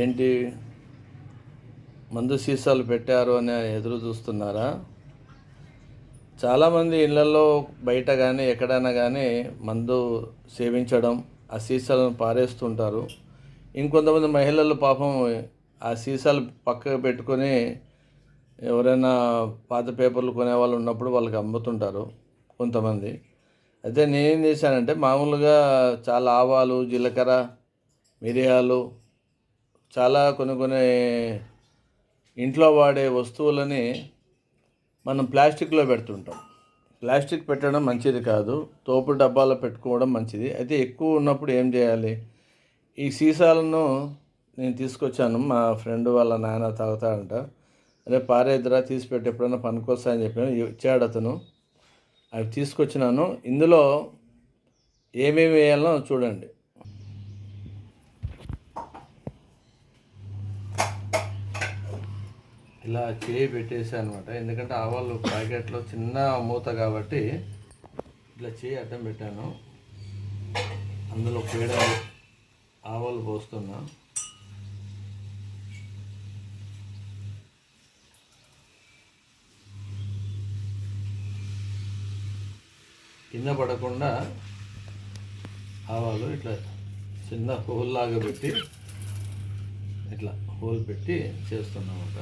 ఏంటి? మందు సీసాలు పెట్టారు అని ఎదురు చూస్తున్నారా? చాలామంది ఇళ్ళల్లో బయట కానీ ఎక్కడైనా కానీ మందు సేవించడం ఆ సీసాలను పారేస్తుంటారు. ఇంకొంతమంది మహిళలు పాపం ఆ సీసాలు పక్కకు పెట్టుకొని ఎవరైనా పాత పేపర్లు కొనే వాళ్ళు ఉన్నప్పుడు వాళ్ళకి అమ్ముతుంటారు కొంతమంది. అయితే నేనేం చేశానంటే మామూలుగా చాలా ఆవాలు జీలకర్ర మిరియాలు చాలా కొన్ని కొన్ని ఇంట్లో వాడే వస్తువులని మనం ప్లాస్టిక్లో పెడుతుంటాం. ప్లాస్టిక్ పెట్టడం మంచిది కాదు. తోపు డబ్బాలో పెట్టుకోవడం మంచిది. అయితే ఎక్కువ ఉన్నప్పుడు ఏం చేయాలి? ఈ సీసాలను నేను తీసుకొచ్చాను. మా ఫ్రెండ్ వాళ్ళ నాన్న తాగుతాడంట అరే పారేద్రా తీసి పెట్టి ఎప్పుడైనా పనికొస్తాయని చెప్పాను. ఇచ్చాడు అతను. అవి తీసుకొచ్చినాను. ఇందులో ఏమేమి వేయాలో చూడండి. ఇలా చేయి పెట్టేసాను అనమాట ఎందుకంటే ఆవాలు ప్యాకెట్లో చిన్న మూత కాబట్టి ఇట్లా చేయి అడ్డం పెట్టాను. అందులో పేడ ఆవాలు పోస్తున్నా. కింద పడకుండా ఆవాలు ఇట్లా చిన్న హోల్ లాగా పెట్టి ఇట్లా హోల్ పెట్టి చేస్తున్నామట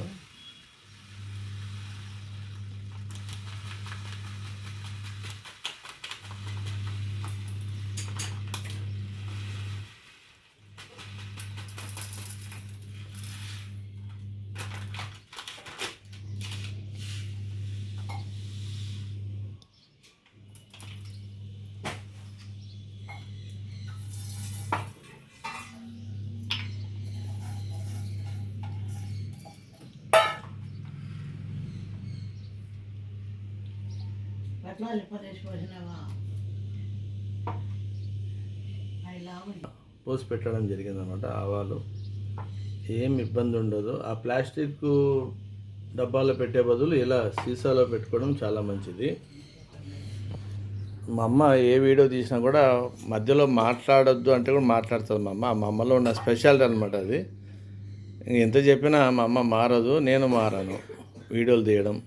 ఎట్లా లిప్పదేసి పోసినావా పోసి పెట్టడం జరిగిందనమాట ఆవాలు ఏం ఇబ్బంది ఉండదు. ఆ ప్లాస్టిక్ డబ్బాలో పెట్టే బదులు ఇలా సీసాలో పెట్టుకోవడం చాలా మంచిది. మా అమ్మ ఏ వీడియో తీసినా కూడా మధ్యలో మాట్లాడొద్దు అంటే కూడా మాట్లాడుతుంది మా అమ్మ. మా అమ్మలో ఉన్న స్పెషాలిటీ అనమాట అది. ఎంత చెప్పినా మా అమ్మ మారదు నేను మారాను. వీడియోలు తీయడం.